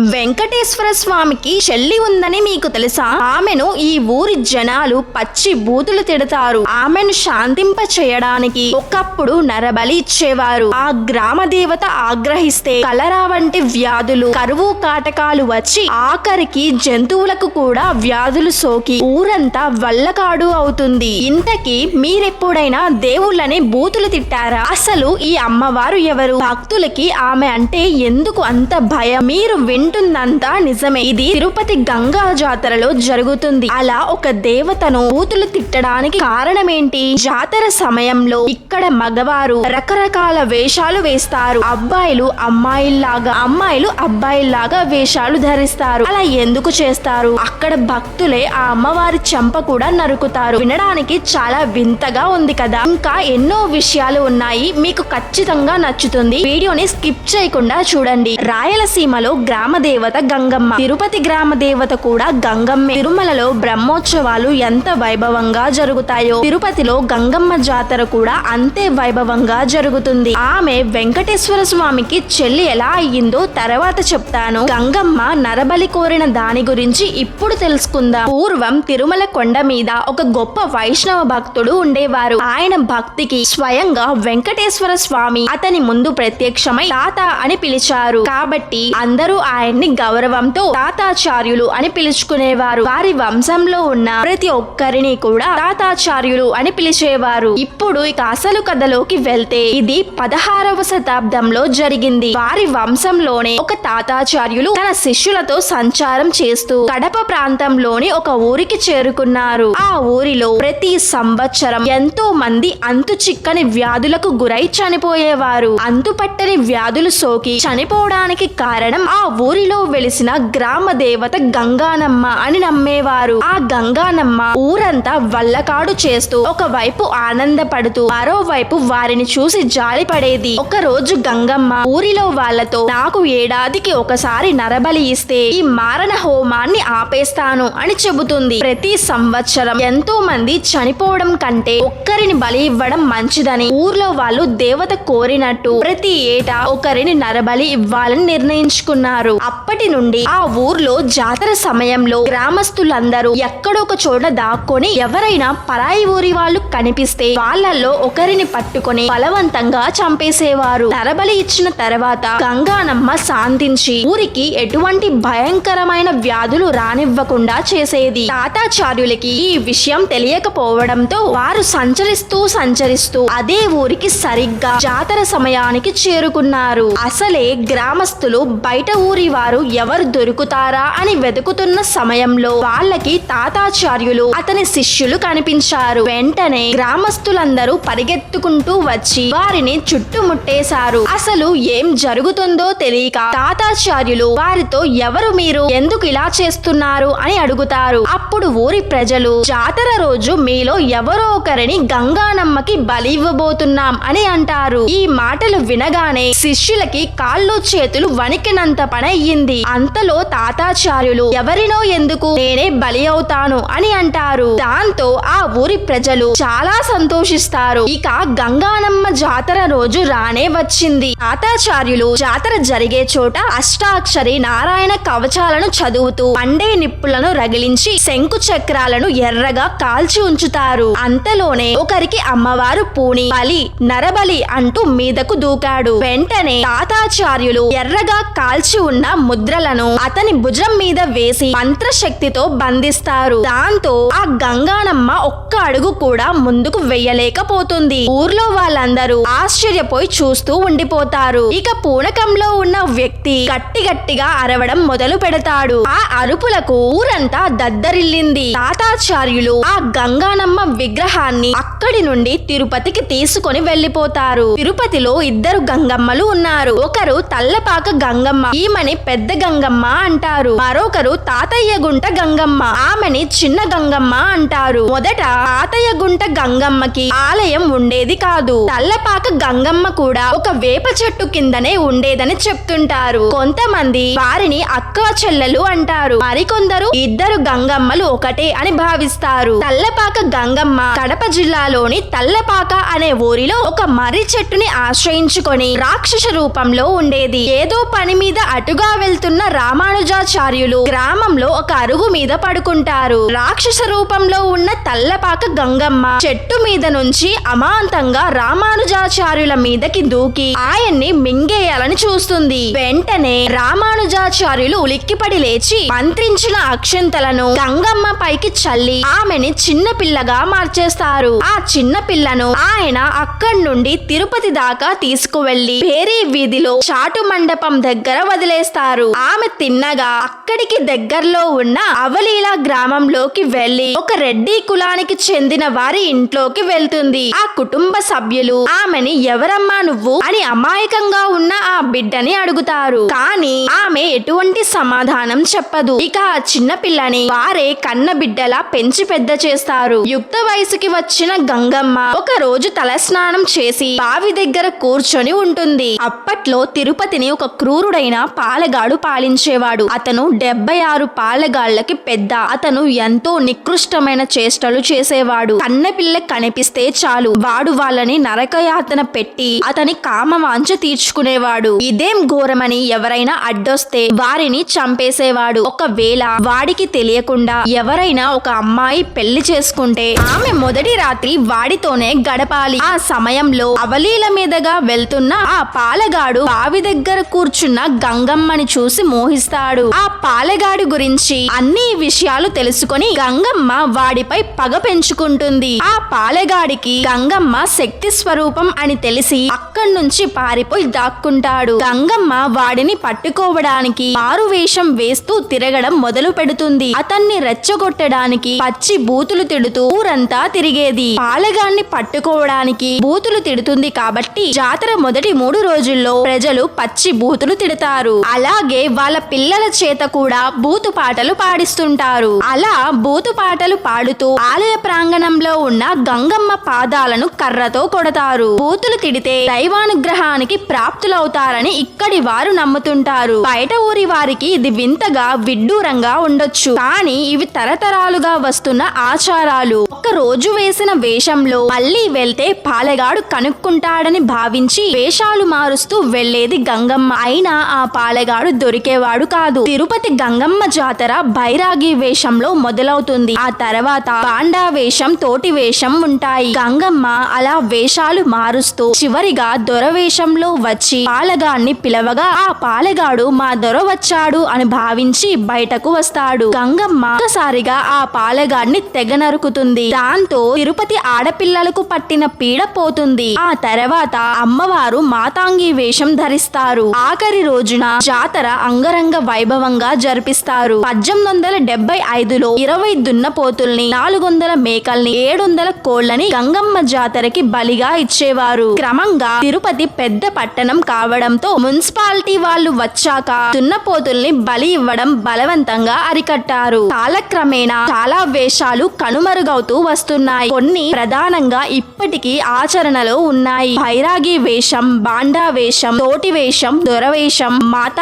వెంకటేశ్వర స్వామికి చెల్లి ఉందని మీకు తెలుసా? ఆమెను ఈ ఊరి జనాలు పచ్చి బూతులు తిడతారు. ఆమెను శాంతింప చేయడానికి ఒకప్పుడు నరబలి ఇచ్చేవారు. ఆ గ్రామ దేవత ఆగ్రహిస్తే కలరా వంటి వ్యాధులు కరువు కాటకాలు వచ్చి ఆఖరికి జంతువులకు కూడా వ్యాధులు సోకి ఊరంతా వల్లకాడు అవుతుంది. ఇంతకీ మీరెప్పుడైనా దేవుళ్ళని బూతులు తిట్టారా? అసలు ఈ అమ్మవారు ఎవరు? భక్తులకి ఆమె అంటే ఎందుకు అంత భయం? మీరు ఉంటుందంతా నిజమే. ఇది తిరుపతి గంగా జాతరలో జరుగుతుంది. అలా ఒక దేవతను బూతులు తిట్టడానికి కారణమేంటి? జాతర సమయంలో ఇక్కడ మగవారు రకరకాల వేషాలు వేస్తారు. అబ్బాయిలు అమ్మాయిల్లాగా అమ్మాయిలు అబ్బాయిల్లాగా వేషాలు ధరిస్తారు. అలా ఎందుకు చేస్తారు? అక్కడ భక్తులే ఆ అమ్మవారి చెంప కూడా నరుకుతారు. వినడానికి చాలా వింతగా ఉంది కదా? ఇంకా ఎన్నో విషయాలు ఉన్నాయి. మీకు ఖచ్చితంగా నచ్చుతుంది. వీడియోని స్కిప్ చేయకుండా చూడండి. రాయలసీమలో గ్రామ దేవత గంగమ్మ. తిరుపతి గ్రామ దేవత కూడా గంగమ్మే. తిరుమలలో బ్రహ్మోత్సవాలు ఎంత వైభవంగా జరుగుతాయో. తిరుపతిలో గంగమ్మ జాతర కూడా అంతే వైభవంగా జరుగుతుంది. ఆమె వెంకటేశ్వర స్వామికి చెల్లి ఎలా అయ్యిందో తర్వాత చెప్తాను. గంగమ్మ నరబలి కోరిన దాని గురించి ఇప్పుడు తెలుసుకుందాం. పూర్వం తిరుమల కొండ మీద ఒక గొప్ప వైష్ణవ భక్తుడు ఉండేవారు. ఆయన భక్తికి స్వయంగా వెంకటేశ్వర స్వామి అతని ముందు ప్రత్యక్షమై తాత అని పిలిచారు. కాబట్టి అందరూ ఆయన ఆయన్ని గౌరవంతో తాతాచార్యులు అని పిలుచుకునేవారు. వారి వంశంలో ఉన్న ప్రతి ఒక్కరిని కూడా తాతాచార్యులు అని పిలిచేవారు. ఇప్పుడు ఇక అసలు కథలోకి వెళ్తే ఇది పదహారవ శతాబ్దంలో జరిగింది. వారి వంశంలోనే ఒక తాతాచార్యులు తన శిష్యులతో సంచారం చేస్తూ కడప ప్రాంతంలోని ఒక ఊరికి చేరుకున్నారు. ఆ ఊరిలో ప్రతి సంవత్సరం ఎంతో మంది అంతు చిక్కని వ్యాధులకు గురై చనిపోయేవారు. అంతుపట్టని వ్యాధులు సోకి చనిపోవడానికి కారణం ఆ ఊరి ఊరిలో వెలిసిన గ్రామ దేవత గంగానమ్మ అని నమ్మేవారు. ఆ గంగానమ్మ ఊరంతా వల్లకాడు చేస్తూ ఒకవైపు ఆనందపడుతూ మరోవైపు వారిని చూసి జాలి పడేది ఒక రోజు గంగమ్మ ఊరిలో వాళ్ళతో నాకు ఏడాదికి ఒకసారి నరబలి ఇస్తే ఈ మారణ హోమాన్ని ఆపేస్తాను అని చెబుతుంది. ప్రతి సంవత్సరం ఎంతో మంది చనిపోవడం కంటే ఒక్కరిని బలి ఇవ్వడం మంచిదని ఊర్లో వాళ్ళు దేవత కోరినట్టు ప్రతి ఏటా ఒకరిని నరబలి ఇవ్వాలని నిర్ణయించుకున్నారు. అప్పటి నుండి ఆ ఊర్లో జాతర సమయంలో గ్రామస్తులందరూ ఎక్కడొక ఒక చోట దాక్కొని ఎవరైనా పరాయి ఊరి వాళ్ళు కనిపిస్తే వాళ్ళల్లో ఒకరిని పట్టుకొని బలవంతంగా చంపేసేవారు. నరబలి ఇచ్చిన తర్వాత గంగానమ్మ శాంతించి ఊరికి ఎటువంటి భయంకరమైన వ్యాధులు రానివ్వకుండా చేసేది. తాతాచార్యులకి ఈ విషయం తెలియకపోవడంతో వారు సంచరిస్తూ సంచరిస్తూ అదే ఊరికి సరిగ్గా జాతర సమయానికి చేరుకున్నారు. అసలే గ్రామస్తులు బయట ఊరి వారు ఎవరు దొరుకుతారా అని వెతుకుతున్న సమయంలో వాళ్ళకి తాతాచార్యులు అతని శిష్యులు కనిపించారు. వెంటనే గ్రామస్తులందరూ పరిగెత్తుకుంటూ వచ్చి వారిని చుట్టుముట్టేశారు. అసలు ఏం జరుగుతుందో తెలియక తాతాచార్యులు వారితో ఎవరు మీరు? ఎందుకు ఇలా చేస్తున్నారు? అని అడుగుతారు. అప్పుడు ఊరి ప్రజలు జాతర రోజు మీలో ఎవరో ఒకరిని గంగానమ్మకి బలి ఇవ్వబోతున్నాం అని అంటారు. ఈ మాటలు వినగానే శిష్యులకి కాళ్ళు చేతులు వణికినంత పని అయ్యింది అంతలో తాతాచార్యులు ఎవరినో ఎందుకు నేనే బలి అవుతాను అని అంటారు. దాంతో ఆ ఊరి ప్రజలు చాలా సంతోషిస్తారు. ఇక గంగానమ్మ జాతర రోజు రానే వచ్చింది. తాతాచార్యులు జాతర జరిగే చోట అష్టాక్షరి నారాయణ కవచాలను చదువుతూ పండే నిప్పులను రగిలించి శంకు చక్రాలను ఎర్రగా కాల్చి ఉంచుతారు. అంతలోనే ఒకరికి అమ్మవారు పూని బలి నరబలి అంటూ మీదకు దూకాడు. వెంటనే తాతాచార్యులు ఎర్రగా కాల్చి ఉన్న ముద్రలను అతని భుజం మీద వేసి మంత్రశక్తితో బంధిస్తారు. దాంతో ఆ గంగానమ్మ ఒక్క అడుగు కూడా ముందుకు వెయ్యలేకపోతుంది. ఊర్లో వాళ్ళందరూ ఆశ్చర్యపోయి చూస్తూ ఉండిపోతారు. ఇక పూనకంలో ఉన్న వ్యక్తి గట్టి గట్టిగా అరవడం మొదలు పెడతాడు. ఆ అరుపులకు ఊరంతా దద్దరిల్లింది. తాతాచార్యులు ఆ గంగానమ్మ విగ్రహాన్ని అక్కడి నుండి తిరుపతికి తీసుకొని వెళ్ళిపోతారు తిరుపతిలో ఇద్దరు గంగమ్మలు ఉన్నారు. ఒకరు తల్లపాక గంగమ్మ ఈమెని పెద్ద గంగమ్మ అంటారు. మరొకరు తాతయ్య గుంట గంగమ్మ ఆమెని చిన్న గంగమ్మ అంటారు. మొదట తాతయ్య గుంట గంగమ్మకి ఆలయం ఉండేది కాదు. తల్లపాక గంగమ్మ కూడా ఒక వేప చెట్టు కిందనే ఉండేదని చెప్తుంటారు. కొంతమంది వారిని అక్క చెల్లెలు అంటారు. మరికొందరు ఇద్దరు గంగమ్మలు ఒకటే అని భావిస్తారు. తల్లపాక గంగమ్మ కడప జిల్లాలోని తల్లపాక అనే ఊరిలో ఒక మర్రి చెట్టుని ఆశ్రయించుకొని రాక్షస రూపంలో ఉండేది. ఏదో పని మీద అటుగా వెళ్తున్న రామానుజాచార్యులు గ్రామంలో ఒక అరుగు మీద పడుకుంటారు. రాక్షస రూపంలో ఉన్న తల్లపాక గంగమ్మ చెట్టు మీద నుంచి అమాంతంగా రామానుజాచార్యుల మీదకి దూకి ఆయన్ని మింగేయాలని చూస్తుంది. వెంటనే రామానుజాచార్యులు ఉలిక్కిపడి లేచి మంత్రించిన అక్షంతలను గంగమ్మ పైకి చల్లి ఆమెని చిన్న పిల్లగా మార్చేస్తారు. ఆ చిన్న పిల్లను ఆయన అక్కడి నుండి తిరుపతి దాకా తీసుకువెళ్ళి వేరే వీధిలో చాటు మండపం దగ్గర వదిలేస్తారు. ఆమె తిన్నగా అక్కడికి దగ్గరలో ఉన్న అవలీల గ్రామంలోకి వెళ్ళి ఒక రెడ్డి కులానికి చెందిన వారి ఇంట్లోకి వెళ్తుంది. ఆ కుటుంబ సభ్యులు ఆమెని ఎవరమ్మా నువ్వు? అని అమాయకంగా ఉన్న ఆ బిడ్డని అడుగుతారు. కానీ ఆమె ఎటువంటి సమాధానం చెప్పదు. ఇక ఆ చిన్న పిల్లని వారే కన్న బిడ్డలా పెంచి పెద్ద చేస్తారు. యుక్త వయసుకి వచ్చిన గంగమ్మ ఒక రోజు తలస్నానం చేసి బావి దగ్గర కూర్చొని ఉంటుంది. అప్పట్లో తిరుపతిని ఒక క్రూరుడైన పాల పాలెగాడు పాలించేవాడు. అతను డెబ్బై ఆరు పాలెగాళ్ళకి పెద్ద. అతను ఎంతో నికృష్టమైన చేష్టలు చేసేవాడు. కన్నపిల్ల కనిపిస్తే చాలు. వాడు వాళ్ళని నరకయాతన పెట్టి అతని కామవాంఛ తీర్చుకునేవాడు. ఇదేం ఘోరమని ఎవరైనా అడ్డొస్తే వారిని చంపేసేవాడు. ఒకవేళ వాడికి తెలియకుండా ఎవరైనా ఒక అమ్మాయి పెళ్ళి చేసుకుంటే ఆమె మొదటి రాత్రి వాడితోనే గడపాలి. ఆ సమయంలో అవలీల మీదగా వెళ్తున్న ఆ పాలగాడు బావి దగ్గర కూర్చున్న గంగమ్మని చూసి మోహిస్తాడు. ఆ పాలగాడి గురించి అన్ని విషయాలు తెలుసుకొని గంగమ్మ వాడిపై పగ పెంచుకుంటుంది. ఆ పాలెగాడికి గంగమ్మ శక్తి స్వరూపం అని తెలిసి అక్కడి నుంచి పారిపోయి దాక్కుంటాడు. గంగమ్మ వాడిని పట్టుకోవడానికి మారు వేషం వేస్తూ తిరగడం మొదలు పెడుతుంది. అతన్ని రెచ్చగొట్టడానికి పచ్చి బూతులు తిడుతూ ఊరంతా తిరిగేది. పాలగాన్ని పట్టుకోవడానికి బూతులు తిడుతుంది కాబట్టి జాతర మొదటి మూడు రోజుల్లో ప్రజలు పచ్చి బూతులు తిడతారు. అలాగే వాళ్ళ పిల్లల చేత కూడా బూతు పాటలు పాడిస్తుంటారు. అలా బూతు పాటలు పాడుతూ ఆలయ ప్రాంగణంలో ఉన్న గంగమ్మ పాదాలను కర్రతో కొడతారు. బూతులు తిడితే దైవానుగ్రహానికి ప్రాప్తులవుతారని ఇక్కడి వారు నమ్ముతుంటారు. బయట ఊరి వారికి ఇది వింతగా విడ్డూరంగా ఉండొచ్చు. కానీ ఇవి తరతరాలుగా వస్తున్న ఆచారాలు. ఒక్క రోజు వేసిన వేషంలో మళ్ళీ వెళ్తే పాలెగాడు కనుక్కుంటాడని భావించి వేషాలు మారుస్తూ వెళ్ళేది గంగమ్మ. అయినా ఆ పాలెగాడు దొరికేవాడు కాదు. తిరుపతి గంగమ్మ జాతర బైరాగి వేషంలో మొదలవుతుంది. ఆ తర్వాత బాండా వేషం తోటి వేషం ఉంటాయి. గంగమ్మ అలా వేషాలు మారుస్తూ చివరిగా దొర వేషంలో వచ్చి పాలగాన్ని పిలవగా ఆ పాలగాడు మా దొర వచ్చాడు అని భావించి బయటకు వస్తాడు. గంగమ్మ ఒక్కసారిగా ఆ పాలగాన్ని తెగ నరుకుతుంది. దాంతో తిరుపతి ఆడపిల్లలకు పట్టిన పీడ పోతుంది. ఆ తర్వాత అమ్మవారు మాతాంగి వేషం ధరిస్తారు. ఆఖరి రోజున జాతర అంగరంగ వైభవంగా జరిపిస్తారు. పద్దెనిమిది వందల డెబ్బై ఐదులో ఇరవై దున్నపోతుల్ని నాలుగు వందల మేకల్ని ఏడు వందల కోళ్ళని గంగమ్మ జాతరకి బలిగా ఇచ్చేవారు. క్రమంగా తిరుపతి పెద్ద పట్టణం కావడంతో మున్సిపాలిటీ వాళ్ళు వచ్చాక దున్నపోతుల్ని బలి ఇవ్వడం బలవంతంగా అరికట్టారు. కాలక్రమేణా చాలా వేషాలు కనుమరుగవుతూ వస్తున్నాయి. కొన్ని ప్రధానంగా ఇప్పటికీ ఆచరణలో ఉన్నాయి. భైరాగి వేషం బాండా వేషం తోటి వేషం దొరవేషం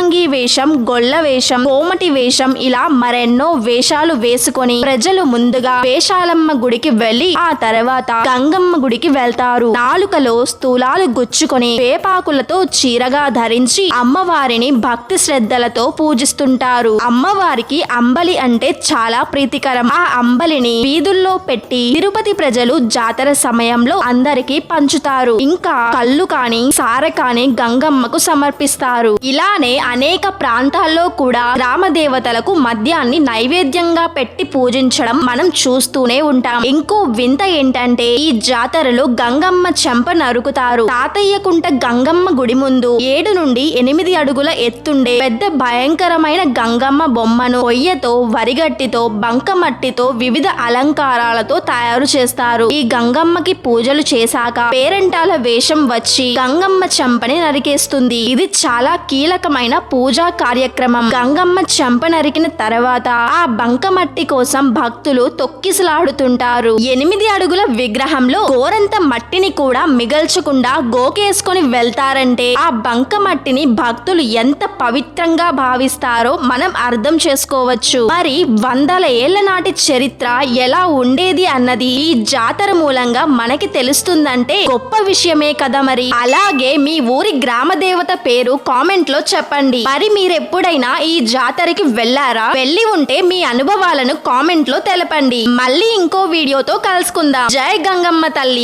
మాతాంగి వేషం గొల్ల వేషం కోమటి వేషం ఇలా మరెన్నో వేషాలు వేసుకొని ప్రజలు ముందుగా వేషాలమ్మ గుడికి వెళ్ళి ఆ తర్వాత గంగమ్మ గుడికి వెళ్తారు. నాలుకలో స్థూలాలు గుచ్చుకొని వేపాకులతో చీరగా ధరించి అమ్మవారిని భక్తి శ్రద్ధలతో పూజిస్తుంటారు. అమ్మవారికి అంబలి అంటే చాలా ప్రీతికరం. ఆ అంబలిని వీధుల్లో పెట్టి తిరుపతి ప్రజలు జాతర సమయంలో అందరికీ పంచుతారు. ఇంకా కళ్ళు కాని సార కాని గంగమ్మకు సమర్పిస్తారు. ఇలానే అనేక ప్రాంతాల్లో కూడా గ్రామ దేవతలకు మద్యాన్ని నైవేద్యంగా పెట్టి పూజించడం మనం చూస్తూనే ఉంటాం. ఇంకో వింత ఏంటంటే ఈ జాతరలో గంగమ్మ చెంప నరుకుతారు. తాతయ్యకుంట గంగమ్మ గుడి ముందు ఏడు నుండి ఎనిమిది అడుగుల ఎత్తుండే పెద్ద భయంకరమైన గంగమ్మ బొమ్మను కొయ్యతో వరిగట్టితో బంకమట్టితో వివిధ అలంకారాలతో తయారు చేస్తారు. ఈ గంగమ్మకి పూజలు చేశాక పేరంటాల వేషం వచ్చి గంగమ్మ చెంపని నరికేస్తుంది. ఇది చాలా కీలకమైన పూజా కార్యక్రమం. గంగమ్మ చెంప నరికిన తర్వాత ఆ బంకమట్టి కోసం భక్తులు తొక్కిసలాడుతుంటారు. ఎనిమిది అడుగుల విగ్రహంలో గోరంత మట్టిని కూడా మిగల్చకుండా గోకేసుకొని వెళ్తారంటే ఆ బంకమట్టిని భక్తులు ఎంత పవిత్రంగా భావిస్తారో మనం అర్థం చేసుకోవచ్చు. మరి వందల ఏళ్ళ నాటి చరిత్ర ఎలా ఉండేది అన్నది ఈ జాతర మూలంగా మనకి తెలుస్తుందంటే గొప్ప విషయమే కదా మరి. అలాగే మీ ఊరి గ్రామ దేవత పేరు కామెంట్లో చెప్పండి. మరి మీరెప్పుడైనా ఈ జాతరకి వెళ్ళారా? వెళ్ళి ఉంటే మీ అనుభవాలను కామెంట్లో తెలపండి. మళ్ళీ ఇంకో వీడియోతో కలుసుకుందాం. జై గంగమ్మ తల్లి.